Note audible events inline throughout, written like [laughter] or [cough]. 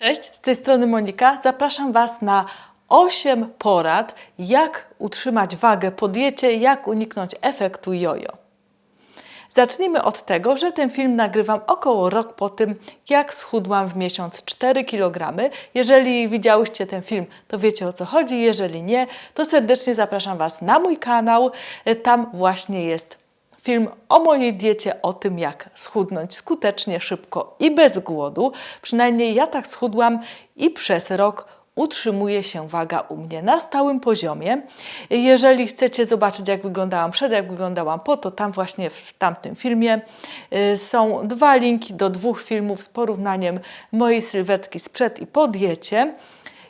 Cześć, z tej strony Monika. Zapraszam Was na 8 porad, jak utrzymać wagę po diecie, jak uniknąć efektu jojo. Zacznijmy od tego, że ten film nagrywam około rok po tym, jak schudłam w miesiąc 4 kg. Jeżeli widziałyście ten film, to wiecie o co chodzi. Jeżeli nie, to serdecznie zapraszam Was na mój kanał. Tam właśnie jest film o mojej diecie, o tym jak schudnąć skutecznie, szybko i bez głodu. Przynajmniej ja tak schudłam i przez rok utrzymuje się waga u mnie na stałym poziomie. Jeżeli chcecie zobaczyć, jak wyglądałam przed, jak wyglądałam po, to tam właśnie w tamtym filmie y, są dwa linki do dwóch filmów z porównaniem mojej sylwetki sprzed i po diecie.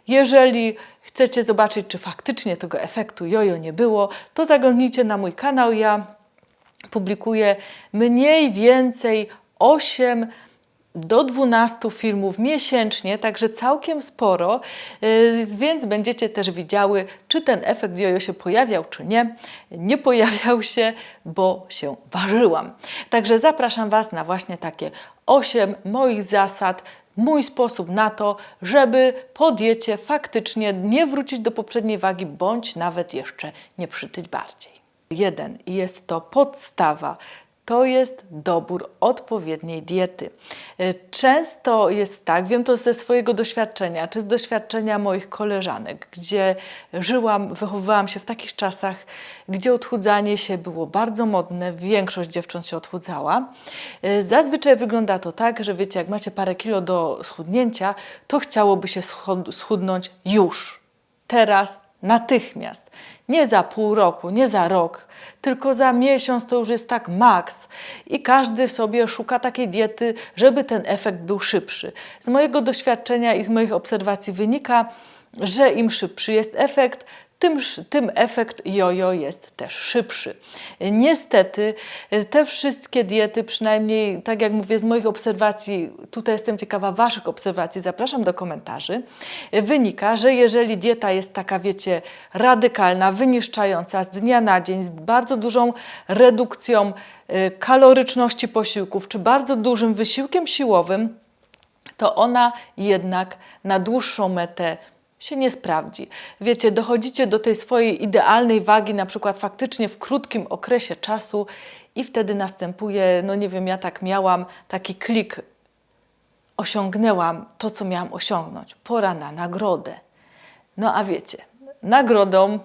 Jeżeli chcecie zobaczyć, czy faktycznie tego efektu jojo nie było, to zaglądnijcie na mój kanał. Ja publikuję mniej więcej 8 do 12 filmów miesięcznie, także całkiem sporo, yy, więc będziecie też widziały, czy ten efekt jojo się pojawiał, czy nie. Nie pojawiał się, bo się ważyłam. Także zapraszam Was na właśnie takie 8 moich zasad, mój sposób na to, żeby po diecie faktycznie nie wrócić do poprzedniej wagi, bądź nawet jeszcze nie przytyć bardziej. Jeden i jest to podstawa. To jest dobór odpowiedniej diety. E, Często jest tak, wiem to ze swojego doświadczenia, czy z doświadczenia moich koleżanek, gdzie żyłam, wychowywałam się w takich czasach, gdzie odchudzanie się było bardzo modne, większość dziewcząt się odchudzała. E, Zazwyczaj wygląda to tak, że wiecie, jak macie parę kilo do schudnięcia, to chciałoby się schud- schudnąć już, teraz, natychmiast. Nie za pół roku, nie za rok, tylko za miesiąc to już jest tak maks. I każdy sobie szuka takiej diety, żeby ten efekt był szybszy. Z mojego doświadczenia i z moich obserwacji wynika, że im szybszy jest efekt, tym, tym efekt jojo jest też szybszy. Niestety y, te wszystkie diety, przynajmniej tak jak mówię z moich obserwacji, tutaj jestem ciekawa Waszych obserwacji, zapraszam do komentarzy, y, wynika, że jeżeli dieta jest taka, wiecie, radykalna, wyniszczająca z dnia na dzień, z bardzo dużą redukcją y, kaloryczności posiłków, czy bardzo dużym wysiłkiem siłowym, to ona jednak na dłuższą metę się nie sprawdzi. Wiecie, dochodzicie do tej swojej idealnej wagi, na przykład faktycznie w krótkim okresie czasu, i wtedy następuje, no nie wiem, ja tak miałam taki klik, osiągnęłam to, co miałam osiągnąć. Pora na nagrodę. No a wiecie, nagrodą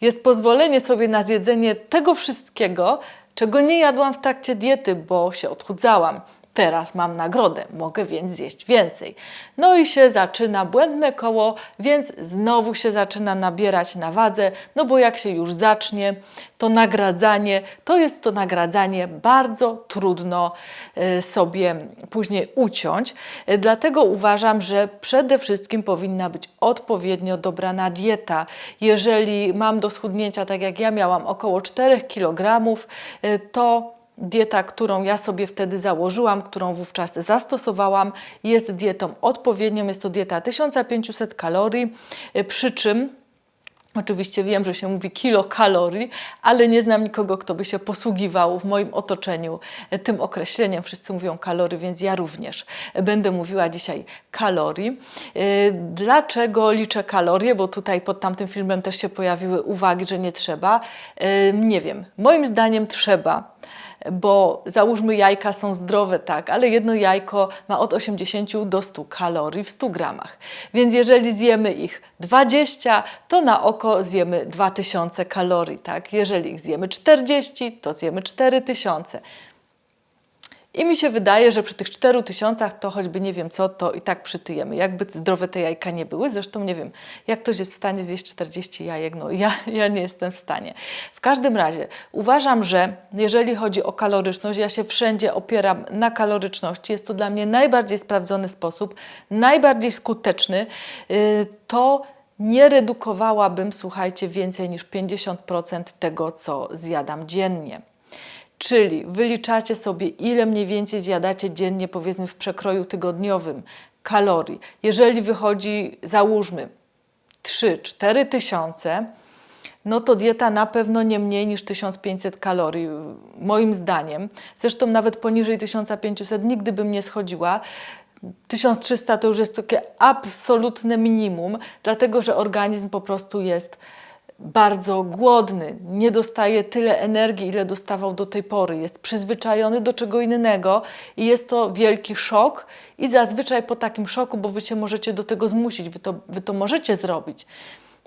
jest pozwolenie sobie na zjedzenie tego wszystkiego, czego nie jadłam w trakcie diety, bo się odchudzałam. Teraz mam nagrodę, mogę więc zjeść więcej. No i się zaczyna błędne koło, więc znowu się zaczyna nabierać na wadze, no bo jak się już zacznie, to nagradzanie, to jest to nagradzanie bardzo trudno y, sobie później uciąć. Y, Dlatego uważam, że przede wszystkim powinna być odpowiednio dobrana dieta. Jeżeli mam do schudnięcia, tak jak ja miałam, około 4 kg, y, to Dieta, którą ja sobie wtedy założyłam, którą wówczas zastosowałam, jest dietą odpowiednią. Jest to dieta 1500 kalorii, y, przy czym Oczywiście wiem, że się mówi kilokalorii, ale nie znam nikogo, kto by się posługiwał w moim otoczeniu e, tym określeniem. Wszyscy mówią kalory, więc ja również będę mówiła dzisiaj kalorii. E, Dlaczego liczę kalorie? Bo tutaj pod tamtym filmem też się pojawiły uwagi, że nie trzeba. Nie wiem. Moim zdaniem trzeba bo załóżmy jajka są zdrowe, tak, ale jedno jajko ma od 80 do 100 kalorii w 100 gramach. Więc jeżeli zjemy ich 20, to na oko zjemy 2000 kalorii, tak. Jeżeli ich zjemy 40, to zjemy 4000. I mi się wydaje, że przy tych 4000 to choćby nie wiem co, to i tak przytyjemy. Jakby zdrowe te jajka nie były. Zresztą nie wiem, jak ktoś jest w stanie zjeść 40 jajek, no ja, ja nie jestem w stanie. W każdym razie uważam, że jeżeli chodzi o kaloryczność, ja się wszędzie opieram na kaloryczności. Jest to dla mnie najbardziej sprawdzony sposób, najbardziej skuteczny. Yy, To nie redukowałabym, słuchajcie, więcej niż 50% tego, co zjadam dziennie. Czyli wyliczacie sobie, ile mniej więcej zjadacie dziennie, powiedzmy w przekroju tygodniowym kalorii. Jeżeli wychodzi, załóżmy, 3-4 tysiące, no to dieta na pewno nie mniej niż 1500 kalorii, moim zdaniem. Zresztą nawet poniżej 1500 nigdy bym nie schodziła. 1300 to już jest takie absolutne minimum, dlatego że organizm po prostu jest bardzo głodny, nie dostaje tyle energii, ile dostawał do tej pory, jest przyzwyczajony do czego innego i jest to wielki szok. I zazwyczaj po takim szoku, bo wy się możecie do tego zmusić, wy to, wy to możecie zrobić.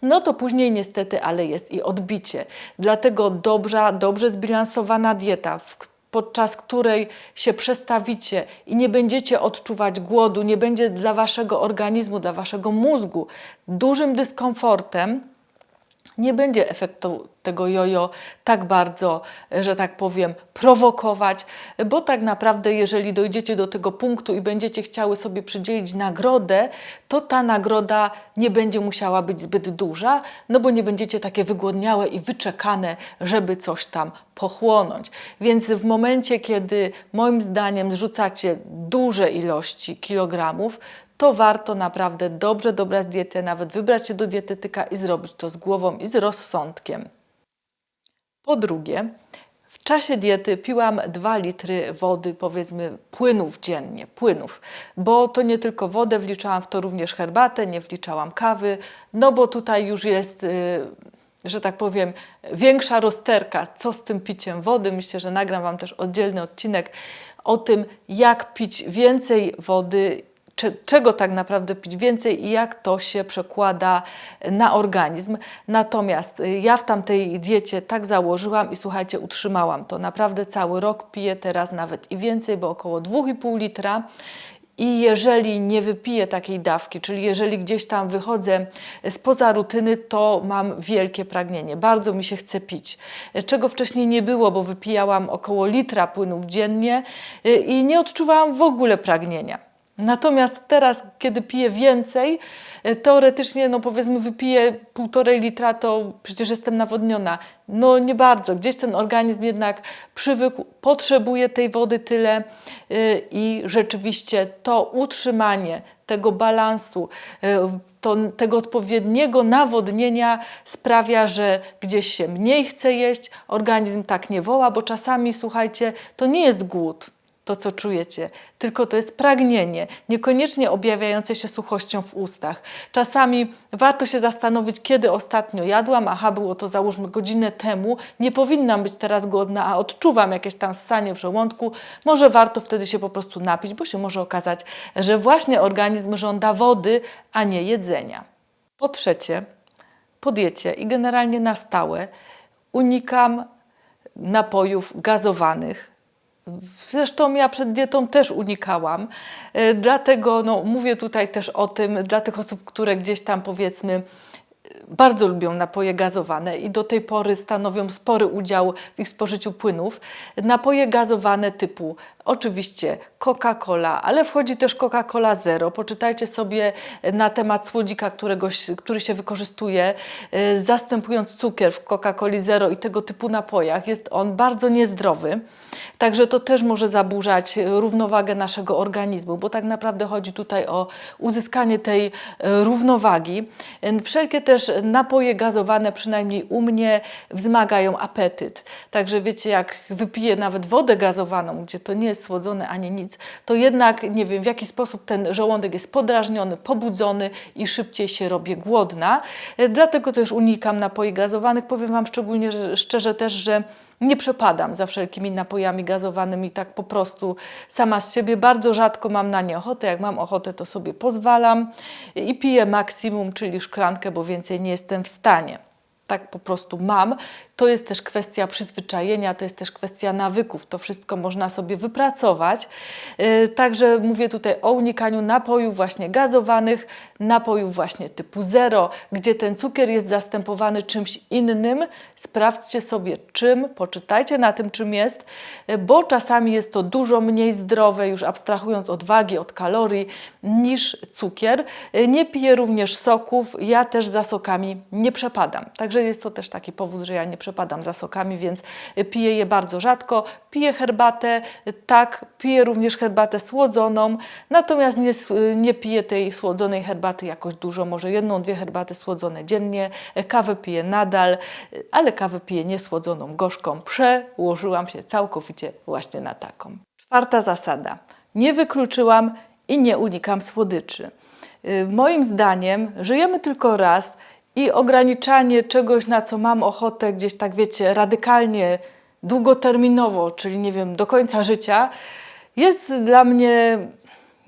No to później niestety, ale jest i odbicie. Dlatego dobrza, dobrze zbilansowana dieta, podczas której się przestawicie i nie będziecie odczuwać głodu, nie będzie dla waszego organizmu, dla waszego mózgu dużym dyskomfortem, nie będzie efektu tego jojo tak bardzo, że tak powiem, prowokować, bo tak naprawdę, jeżeli dojdziecie do tego punktu i będziecie chciały sobie przydzielić nagrodę, to ta nagroda nie będzie musiała być zbyt duża, no bo nie będziecie takie wygłodniałe i wyczekane, żeby coś tam pochłonąć. Więc w momencie, kiedy moim zdaniem zrzucacie duże ilości kilogramów, to warto naprawdę dobrze dobrać dietę, nawet wybrać się do dietetyka i zrobić to z głową i z rozsądkiem. Po drugie, w czasie diety piłam 2 litry wody, powiedzmy płynów dziennie, płynów, bo to nie tylko wodę, wliczałam w to również herbatę, nie wliczałam kawy, no bo tutaj już jest, y, że tak powiem, większa rozterka, co z tym piciem wody. Myślę, że nagram Wam też oddzielny odcinek o tym, jak pić więcej wody czego tak naprawdę pić więcej i jak to się przekłada na organizm. Natomiast y, ja w tamtej diecie tak założyłam i słuchajcie, utrzymałam to. Naprawdę cały rok piję teraz nawet i więcej, bo około 2,5 litra. I jeżeli nie wypiję takiej dawki, czyli jeżeli gdzieś tam wychodzę spoza rutyny, to mam wielkie pragnienie. Bardzo mi się chce pić. Czego wcześniej nie było, bo wypijałam około litra płynów dziennie y, i nie odczuwałam w ogóle pragnienia. Natomiast teraz, kiedy piję więcej, e, teoretycznie, no powiedzmy, wypiję półtorej litra, to przecież jestem nawodniona. No nie bardzo. Gdzieś ten organizm jednak przywykł, potrzebuje tej wody tyle yy, i rzeczywiście to utrzymanie tego balansu, yy, to, tego odpowiedniego nawodnienia sprawia, że gdzieś się mniej chce jeść, organizm tak nie woła, bo czasami, słuchajcie, to nie jest głód to, co czujecie, tylko to jest pragnienie, niekoniecznie objawiające się suchością w ustach. Czasami warto się zastanowić, kiedy ostatnio jadłam, aha, było to załóżmy godzinę temu, nie powinnam być teraz głodna, a odczuwam jakieś tam ssanie w żołądku, może warto wtedy się po prostu napić, bo się może okazać, że właśnie organizm żąda wody, a nie jedzenia. Po trzecie, po diecie i generalnie na stałe unikam napojów gazowanych, Zresztą ja przed dietą też unikałam, e, dlatego no, mówię tutaj też o tym dla tych osób, które gdzieś tam powiedzmy bardzo lubią napoje gazowane i do tej pory stanowią spory udział w ich spożyciu płynów. Napoje gazowane typu oczywiście Coca-Cola, ale wchodzi też Coca-Cola Zero. Poczytajcie sobie na temat słodzika, którego, który się wykorzystuje, e, zastępując cukier w Coca-Coli Zero i tego typu napojach. Jest on bardzo niezdrowy. Także to też może zaburzać równowagę naszego organizmu, bo tak naprawdę chodzi tutaj o uzyskanie tej e, równowagi. Wszelkie też napoje gazowane, przynajmniej u mnie, wzmagają apetyt. Także wiecie, jak wypiję nawet wodę gazowaną, gdzie to nie jest słodzone ani nic, to jednak nie wiem, w jaki sposób ten żołądek jest podrażniony, pobudzony i szybciej się robię głodna. E, dlatego też unikam napoi gazowanych. Powiem Wam szczególnie szczerze też, że nie przepadam za wszelkimi napojami gazowanymi tak po prostu sama z siebie. Bardzo rzadko mam na nie ochotę. Jak mam ochotę, to sobie pozwalam i piję maksimum, czyli szklankę, bo więcej nie jestem w stanie tak po prostu mam. To jest też kwestia przyzwyczajenia, to jest też kwestia nawyków. To wszystko można sobie wypracować. Yy, także mówię tutaj o unikaniu napojów właśnie gazowanych, napojów właśnie typu zero, gdzie ten cukier jest zastępowany czymś innym. Sprawdźcie sobie czym, poczytajcie na tym czym jest, yy, bo czasami jest to dużo mniej zdrowe, już abstrahując od wagi, od kalorii, niż cukier. Yy, nie piję również soków, ja też za sokami nie przepadam. Także jest to też taki powód, że ja nie przepadam za sokami, więc piję je bardzo rzadko. Piję herbatę, tak, piję również herbatę słodzoną, natomiast nie, nie piję tej słodzonej herbaty jakoś dużo, może jedną, dwie herbaty słodzone dziennie. Kawę piję nadal, ale kawę piję niesłodzoną, gorzką. Przełożyłam się całkowicie właśnie na taką. Czwarta zasada. Nie wykluczyłam i nie unikam słodyczy. Y, Moim zdaniem żyjemy tylko raz i ograniczanie czegoś, na co mam ochotę, gdzieś tak wiecie, radykalnie, długoterminowo, czyli nie wiem, do końca życia, jest dla mnie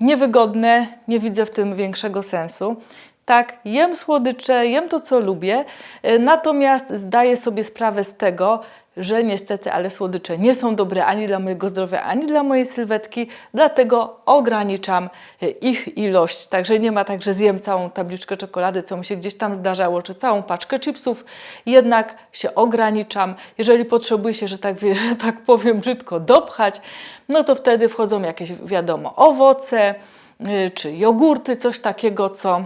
niewygodne, nie widzę w tym większego sensu. Tak, jem słodycze, jem to, co lubię, y, natomiast zdaję sobie sprawę z tego, że niestety, ale słodycze nie są dobre ani dla mojego zdrowia, ani dla mojej sylwetki, dlatego ograniczam y, ich ilość. Także nie ma tak, że zjem całą tabliczkę czekolady, co mi się gdzieś tam zdarzało, czy całą paczkę chipsów, jednak się ograniczam. Jeżeli potrzebuję się, że tak, [laughs] że tak powiem brzydko, dopchać, no to wtedy wchodzą jakieś, wiadomo, owoce, y, czy jogurty, coś takiego, co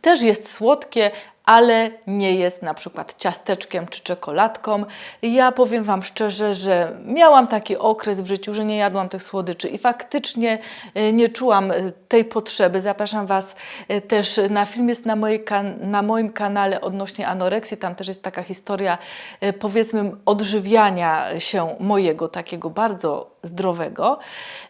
też jest słodkie, ale nie jest na przykład ciasteczkiem czy czekoladką. Ja powiem Wam szczerze, że miałam taki okres w życiu, że nie jadłam tych słodyczy i faktycznie e, nie czułam e, tej potrzeby. Zapraszam Was e, też na film jest na, mojej na moim kanale odnośnie anoreksji. Tam też jest taka historia, powiedzmy, odżywiania się mojego, takiego bardzo zdrowego.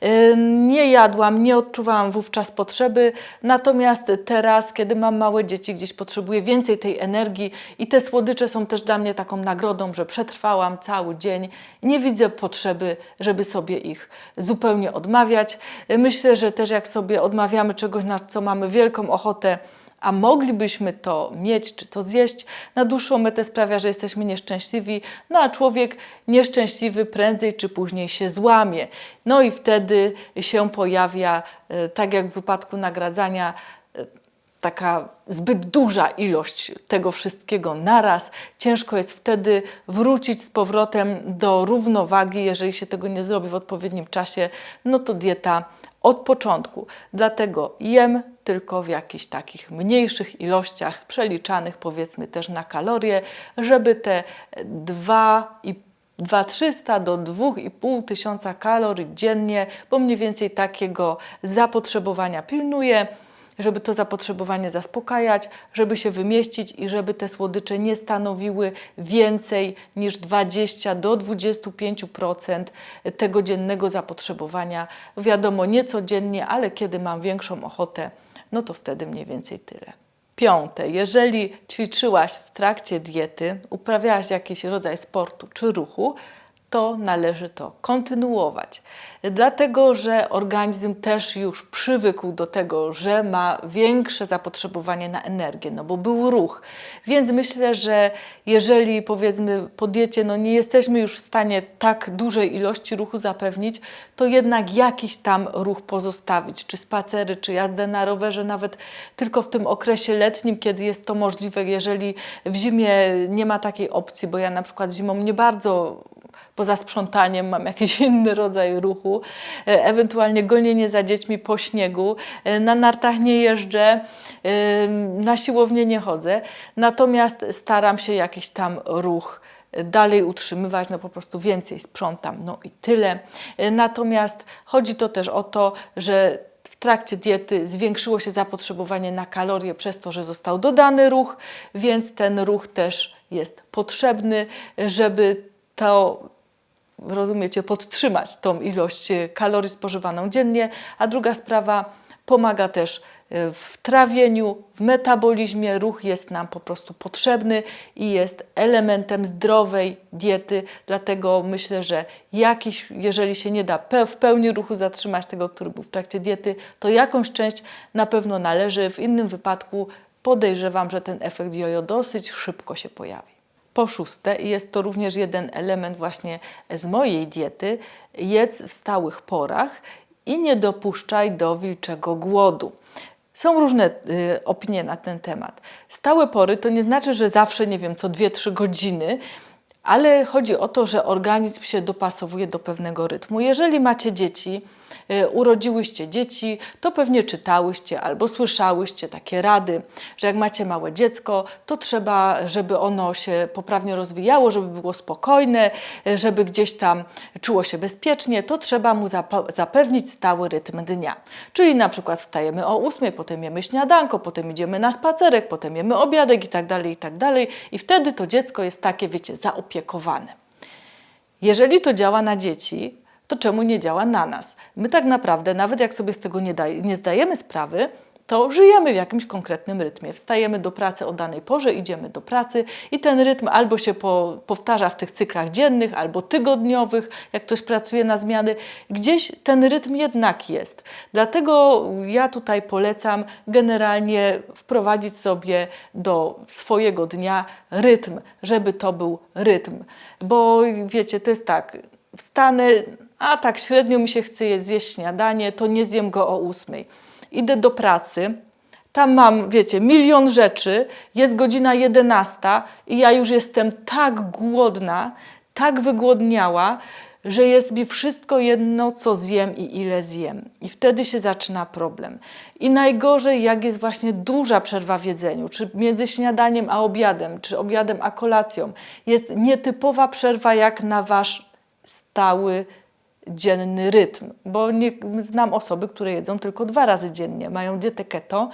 E, Nie jadłam, nie odczuwałam wówczas potrzeby, natomiast teraz, kiedy mam małe dzieci, gdzieś potrzebuję więcej tej energii i te słodycze są też dla mnie taką nagrodą, że przetrwałam cały dzień. Nie widzę potrzeby, żeby sobie ich zupełnie odmawiać. E, Myślę, że też jak sobie odmawiamy czegoś, na co mamy wielką ochotę, a moglibyśmy to mieć, czy to zjeść, na dłuższą metę sprawia, że jesteśmy nieszczęśliwi, no a człowiek nieszczęśliwy prędzej czy później się złamie. No i wtedy się pojawia, e, tak jak w wypadku nagradzania, e, taka zbyt duża ilość tego wszystkiego naraz. Ciężko jest wtedy wrócić z powrotem do równowagi, jeżeli się tego nie zrobi w odpowiednim czasie, no to dieta od początku. Dlatego jem tylko w jakichś takich mniejszych ilościach, przeliczanych powiedzmy też na kalorie, żeby te 2 i 2300 do 2,5 tysiąca kalorii dziennie, bo mniej więcej takiego zapotrzebowania pilnuję, żeby to zapotrzebowanie zaspokajać, żeby się wymieścić i żeby te słodycze nie stanowiły więcej niż 20 do 25% tego dziennego zapotrzebowania. Wiadomo, nie codziennie, ale kiedy mam większą ochotę, no to wtedy mniej więcej tyle. Piąte, jeżeli ćwiczyłaś w trakcie diety, uprawiałaś jakiś rodzaj sportu czy ruchu, to należy to kontynuować. Dlatego, że organizm też już przywykł do tego, że ma większe zapotrzebowanie na energię, no bo był ruch. Więc myślę, że jeżeli powiedzmy po diecie no nie jesteśmy już w stanie tak dużej ilości ruchu zapewnić, to jednak jakiś tam ruch pozostawić, czy spacery, czy jazdę na rowerze, nawet tylko w tym okresie letnim, kiedy jest to możliwe, jeżeli w zimie nie ma takiej opcji, bo ja na przykład zimą nie bardzo poza sprzątaniem mam jakiś [laughs] inny rodzaj ruchu, e, ewentualnie gonienie za dziećmi po śniegu, e, na nartach nie jeżdżę, e, na siłownię nie chodzę, natomiast staram się jakiś tam ruch dalej utrzymywać, no po prostu więcej sprzątam, no i tyle. Natomiast chodzi to też o to, że w trakcie diety zwiększyło się zapotrzebowanie na kalorie przez to, że został dodany ruch, więc ten ruch też jest potrzebny, żeby to rozumiecie, podtrzymać tą ilość e, kalorii spożywaną dziennie, a druga sprawa pomaga też e, w trawieniu, w metabolizmie. Ruch jest nam po prostu potrzebny i jest elementem zdrowej diety, dlatego myślę, że jakiś, jeżeli się nie da w pełni ruchu zatrzymać tego, który był w trakcie diety, to jakąś część na pewno należy. W innym wypadku podejrzewam, że ten efekt jojo dosyć szybko się pojawi. Po szóste, i jest to również jeden element właśnie z mojej diety, jedz w stałych porach i nie dopuszczaj do wilczego głodu. Są różne y, opinie na ten temat. Stałe pory to nie znaczy, że zawsze, nie wiem, co 2-3 godziny, ale chodzi o to, że organizm się dopasowuje do pewnego rytmu. Jeżeli macie dzieci, urodziłyście dzieci, to pewnie czytałyście albo słyszałyście takie rady, że jak macie małe dziecko, to trzeba, żeby ono się poprawnie rozwijało, żeby było spokojne, y, żeby gdzieś tam czuło się bezpiecznie, to trzeba mu zapewnić stały rytm dnia. Czyli na przykład wstajemy o 8, potem jemy śniadanko, potem idziemy na spacerek, potem jemy obiadek i tak dalej, i tak dalej. I wtedy to dziecko jest takie, wiecie, zaopiekowane. Jeżeli to działa na dzieci, to czemu nie działa na nas? My tak naprawdę, nawet jak sobie z tego nie, nie zdajemy sprawy, to żyjemy w jakimś konkretnym rytmie. Wstajemy do pracy o danej porze, idziemy do pracy i ten rytm albo się po, powtarza w tych cyklach dziennych, albo tygodniowych, jak ktoś pracuje na zmiany. Gdzieś ten rytm jednak jest. Dlatego ja tutaj polecam generalnie wprowadzić sobie do swojego dnia rytm, żeby to był rytm. Bo wiecie, to jest tak, wstanę, a tak średnio mi się chce zjeść śniadanie, to nie zjem go o ósmej idę do pracy, tam mam, wiecie, milion rzeczy, jest godzina 11 i ja już jestem tak głodna, tak wygłodniała, że jest mi wszystko jedno, co zjem i ile zjem. I wtedy się zaczyna problem. I najgorzej, jak jest właśnie duża przerwa w jedzeniu, czy między śniadaniem a obiadem, czy obiadem a kolacją. Jest nietypowa przerwa jak na wasz stały dzienny rytm, bo nie, znam osoby, które jedzą tylko dwa razy dziennie, mają dietę keto,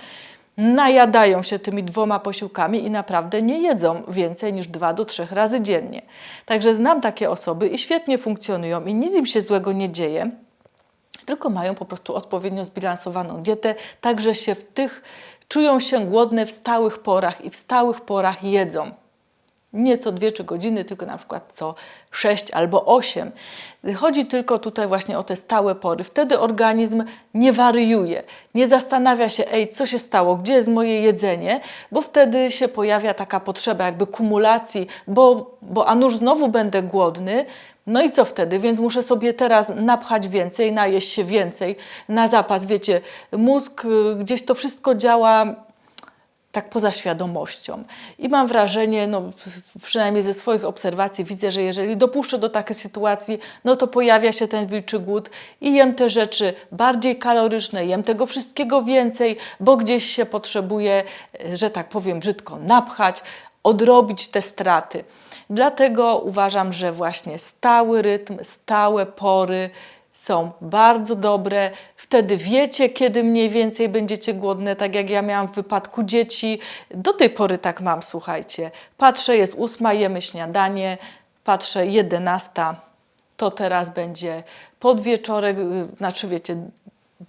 najadają się tymi dwoma posiłkami i naprawdę nie jedzą więcej niż dwa do trzech razy dziennie. Także znam takie osoby i świetnie funkcjonują i nic im się złego nie dzieje, tylko mają po prostu odpowiednio zbilansowaną dietę, także się w tych czują się głodne w stałych porach i w stałych porach jedzą nie co 2-3 godziny, tylko na przykład co 6 albo 8. Chodzi tylko tutaj właśnie o te stałe pory. Wtedy organizm nie wariuje, nie zastanawia się, ej, co się stało, gdzie jest moje jedzenie, bo wtedy się pojawia taka potrzeba jakby kumulacji, bo, bo a nuż znowu będę głodny, no i co wtedy? Więc muszę sobie teraz napchać więcej, najeść się więcej na zapas. Wiecie, mózg y, gdzieś to wszystko działa tak poza świadomością. I mam wrażenie, no, przynajmniej ze swoich obserwacji widzę, że jeżeli dopuszczę do takiej sytuacji, no to pojawia się ten wilczy głód i jem te rzeczy bardziej kaloryczne, jem tego wszystkiego więcej, bo gdzieś się potrzebuje, że tak powiem brzydko, napchać, odrobić te straty. Dlatego uważam, że właśnie stały rytm, stałe pory, są bardzo dobre. Wtedy wiecie, kiedy mniej więcej będziecie głodne, tak jak ja miałam w wypadku dzieci. Do tej pory tak mam, słuchajcie. Patrzę, jest ósma, jemy śniadanie, patrzę, jedenasta, to teraz będzie podwieczorek, y, znaczy wiecie,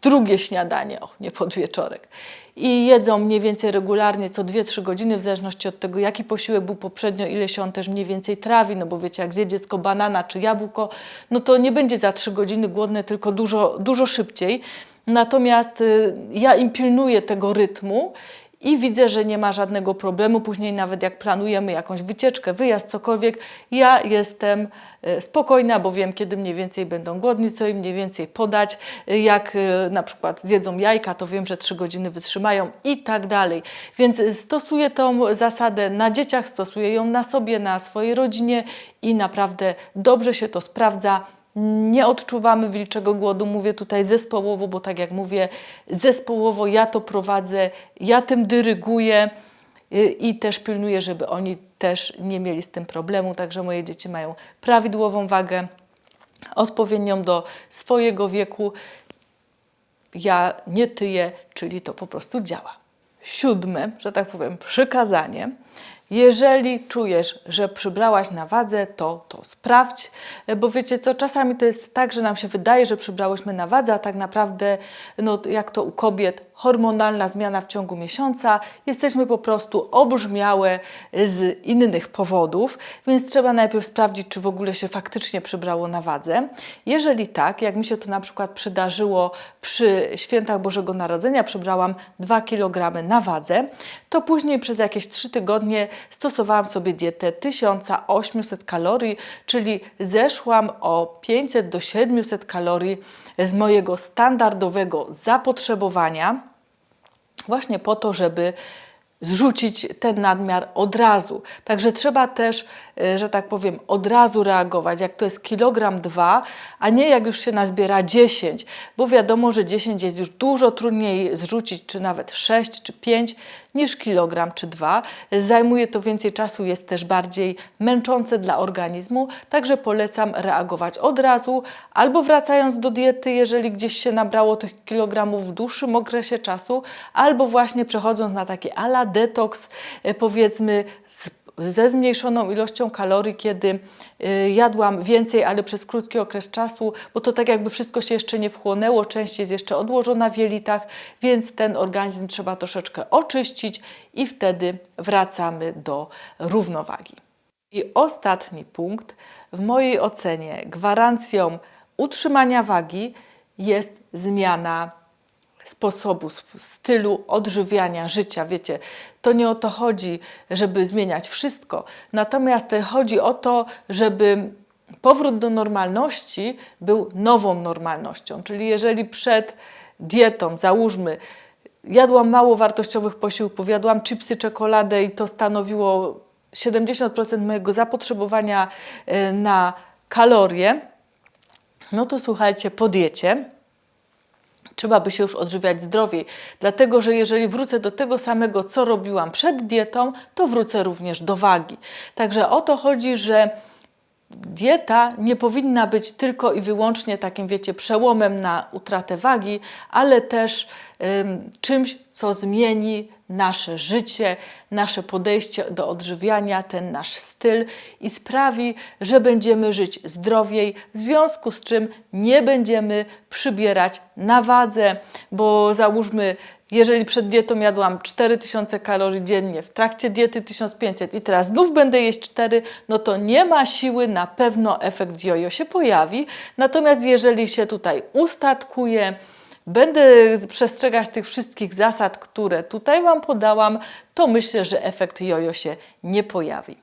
drugie śniadanie, o, nie podwieczorek. I jedzą mniej więcej regularnie co 2-3 godziny, w zależności od tego, jaki posiłek był poprzednio, ile się on też mniej więcej trawi, no bo wiecie, jak zje dziecko banana czy jabłko, no to nie będzie za 3 godziny głodne, tylko dużo, dużo szybciej. Natomiast y, ja im pilnuję tego rytmu i widzę, że nie ma żadnego problemu. Później nawet jak planujemy jakąś wycieczkę, wyjazd, cokolwiek, ja jestem e, spokojna, bo wiem, kiedy mniej więcej będą głodni, co im mniej więcej podać. E, jak e, na przykład zjedzą jajka, to wiem, że trzy godziny wytrzymają i tak dalej. Więc stosuję tą zasadę na dzieciach, stosuję ją na sobie, na swojej rodzinie i naprawdę dobrze się to sprawdza nie odczuwamy wilczego głodu. Mówię tutaj zespołowo, bo tak jak mówię, zespołowo ja to prowadzę, ja tym dyryguję y, i też pilnuję, żeby oni też nie mieli z tym problemu. Także moje dzieci mają prawidłową wagę, odpowiednią do swojego wieku. Ja nie tyję, czyli to po prostu działa. Siódme, że tak powiem, przykazanie jeżeli czujesz, że przybrałaś na wadze, to to sprawdź, bo wiecie co, czasami to jest tak, że nam się wydaje, że przybrałyśmy na wadze, a tak naprawdę, no jak to u kobiet, hormonalna zmiana w ciągu miesiąca, jesteśmy po prostu obrzmiałe z innych powodów, więc trzeba najpierw sprawdzić, czy w ogóle się faktycznie przybrało na wadze. Jeżeli tak, jak mi się to na przykład przydarzyło przy świętach Bożego Narodzenia, przybrałam 2 kg na wadze, to później przez jakieś 3 tygodnie stosowałam sobie dietę 1800 kalorii, czyli zeszłam o 500 do 700 kalorii z mojego standardowego zapotrzebowania właśnie po to, żeby zrzucić ten nadmiar od razu. Także trzeba też, e, że tak powiem, od razu reagować, jak to jest kilogram dwa, a nie jak już się nazbiera 10, bo wiadomo, że 10 jest już dużo trudniej zrzucić, czy nawet 6 czy 5 niż kilogram czy dwa. Zajmuje to więcej czasu, jest też bardziej męczące dla organizmu, także polecam reagować od razu albo wracając do diety, jeżeli gdzieś się nabrało tych kilogramów w dłuższym okresie czasu, albo właśnie przechodząc na takie ala detoks, e, powiedzmy z ze zmniejszoną ilością kalorii, kiedy y, jadłam więcej, ale przez krótki okres czasu, bo to tak jakby wszystko się jeszcze nie wchłonęło, część jest jeszcze odłożona w jelitach, więc ten organizm trzeba troszeczkę oczyścić i wtedy wracamy do równowagi. I ostatni punkt, w mojej ocenie gwarancją utrzymania wagi jest zmiana sposobu, sp- stylu odżywiania życia. Wiecie, to nie o to chodzi, żeby zmieniać wszystko, natomiast chodzi o to, żeby powrót do normalności był nową normalnością. Czyli jeżeli przed dietą, załóżmy, jadłam mało wartościowych posiłków, jadłam chipsy, czekoladę i to stanowiło 70% mojego zapotrzebowania e, na kalorie, no to słuchajcie, po diecie trzeba by się już odżywiać zdrowiej. Dlatego, że jeżeli wrócę do tego samego, co robiłam przed dietą, to wrócę również do wagi. Także o to chodzi, że dieta nie powinna być tylko i wyłącznie takim, wiecie, przełomem na utratę wagi, ale też ym, czymś, co zmieni nasze życie, nasze podejście do odżywiania, ten nasz styl i sprawi, że będziemy żyć zdrowiej, w związku z czym nie będziemy przybierać na wadze, bo załóżmy, jeżeli przed dietą jadłam 4000 kalorii dziennie, w trakcie diety 1500 i teraz znów będę jeść 4, no to nie ma siły, na pewno efekt jojo się pojawi. Natomiast jeżeli się tutaj ustatkuję, będę przestrzegać tych wszystkich zasad, które tutaj Wam podałam, to myślę, że efekt jojo się nie pojawi.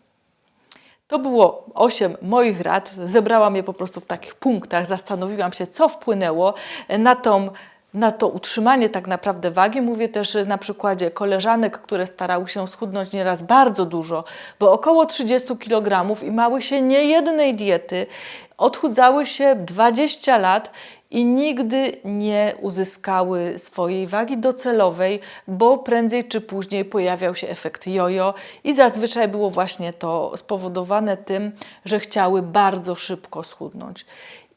To było 8 moich rad. Zebrałam je po prostu w takich punktach. Zastanowiłam się, co wpłynęło na, tą, na to utrzymanie tak naprawdę wagi. Mówię też na przykładzie koleżanek, które starały się schudnąć nieraz bardzo dużo, bo około 30 kg i mały się nie jednej diety, odchudzały się 20 lat i nigdy nie uzyskały swojej wagi docelowej, bo prędzej czy później pojawiał się efekt jojo i zazwyczaj było właśnie to spowodowane tym, że chciały bardzo szybko schudnąć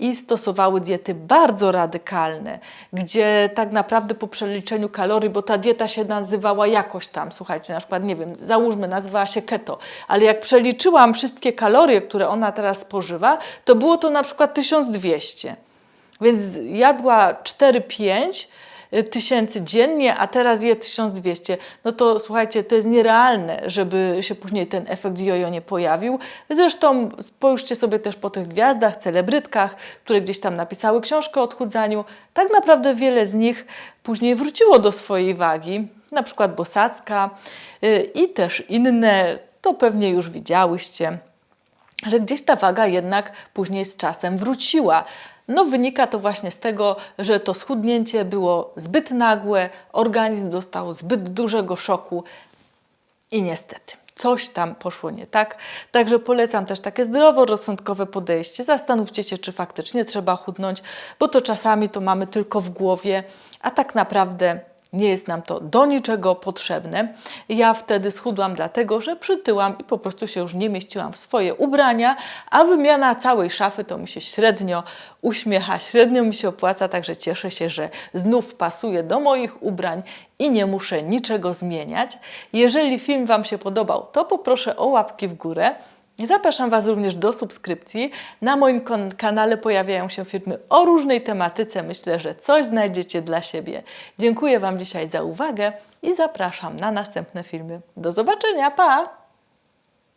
i stosowały diety bardzo radykalne, gdzie tak naprawdę po przeliczeniu kalorii, bo ta dieta się nazywała jakoś tam, słuchajcie, na przykład, nie wiem, załóżmy, nazywała się keto, ale jak przeliczyłam wszystkie kalorie, które ona teraz spożywa, to było to na przykład 1200. Więc jadła 4-5 tysięcy dziennie, a teraz je 1200. No to słuchajcie, to jest nierealne, żeby się później ten efekt jojo nie pojawił. Zresztą spojrzcie sobie też po tych gwiazdach, celebrytkach, które gdzieś tam napisały książkę o odchudzaniu. Tak naprawdę wiele z nich później wróciło do swojej wagi, na przykład Bosacka y, i też inne, to pewnie już widziałyście że gdzieś ta waga jednak później z czasem wróciła. No wynika to właśnie z tego, że to schudnięcie było zbyt nagłe, organizm dostał zbyt dużego szoku i niestety coś tam poszło nie tak. Także polecam też takie zdroworozsądkowe podejście. Zastanówcie się, czy faktycznie trzeba chudnąć, bo to czasami to mamy tylko w głowie, a tak naprawdę nie jest nam to do niczego potrzebne. Ja wtedy schudłam dlatego, że przytyłam i po prostu się już nie mieściłam w swoje ubrania, a wymiana całej szafy to mi się średnio uśmiecha, średnio mi się opłaca, także cieszę się, że znów pasuje do moich ubrań i nie muszę niczego zmieniać. Jeżeli film Wam się podobał, to poproszę o łapki w górę. Zapraszam Was również do subskrypcji. Na moim kanale pojawiają się filmy o różnej tematyce. Myślę, że coś znajdziecie dla siebie. Dziękuję Wam dzisiaj za uwagę i zapraszam na następne filmy. Do zobaczenia, pa!